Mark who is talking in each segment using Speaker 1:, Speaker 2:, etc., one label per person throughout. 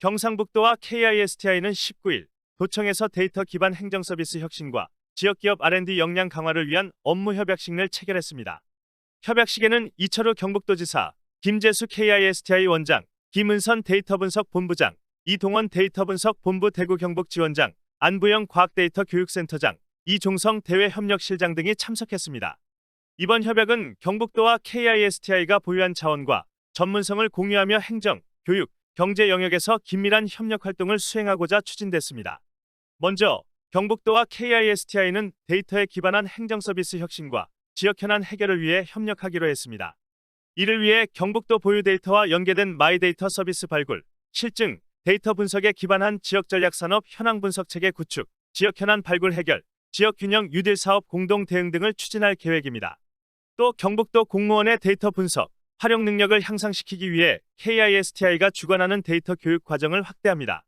Speaker 1: 경상북도와 KISTI는 19일 도청에서 데이터 기반 행정 서비스 혁신과 지역기업 R&D 역량 강화를 위한 업무 협약식을 체결했습니다. 협약식에는 이철우 경북도지사, 김재수 KISTI 원장, 김은선 데이터 분석 본부장, 이동원 데이터 분석 본부 대구 경북 지원장, 안부영 과학데이터 교육센터장, 이종성 대외협력실장 등이 참석했습니다. 이번 협약은 경북도와 KISTI가 보유한 자원과 전문성을 공유하며 행정, 교육, 경제 영역에서 긴밀한 협력 활동을 수행하고자 추진됐습니다. 먼저 경북도와 KISTI는 데이터에 기반한 행정 서비스 혁신과 지역 현안 해결을 위해 협력하기로 했습니다. 이를 위해 경북도 보유 데이터와 연계된 마이데이터 서비스 발굴, 실증, 데이터 분석에 기반한 지역 전략 산업 현황 분석 체계 구축, 지역 현안 발굴 해결, 지역 균형 유딜 사업 공동 대응 등을 추진할 계획입니다. 또 경북도 공무원의 데이터 분석, 활용 능력을 향상시키기 위해 KISTI가 주관하는 데이터 교육 과정을 확대합니다.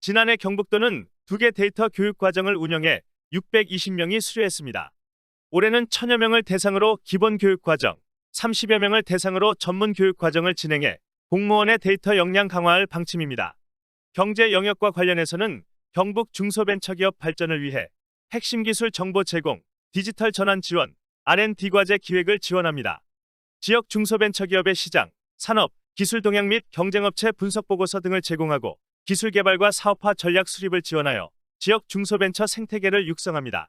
Speaker 1: 지난해 경북도는 두 개 데이터 교육 과정을 운영해 620명이 수료했습니다. 올해는 천여 명을 대상으로 기본 교육 과정, 30여 명을 대상으로 전문 교육 과정을 진행해 공무원의 데이터 역량 강화할 방침입니다. 경제 영역과 관련해서는 경북 중소벤처기업 발전을 위해 핵심 기술 정보 제공, 디지털 전환 지원, R&D 과제 기획을 지원합니다. 지역 중소벤처기업의 시장, 산업, 기술 동향 및 경쟁업체 분석 보고서 등을 제공하고 기술 개발과 사업화 전략 수립을 지원하여 지역 중소벤처 생태계를 육성합니다.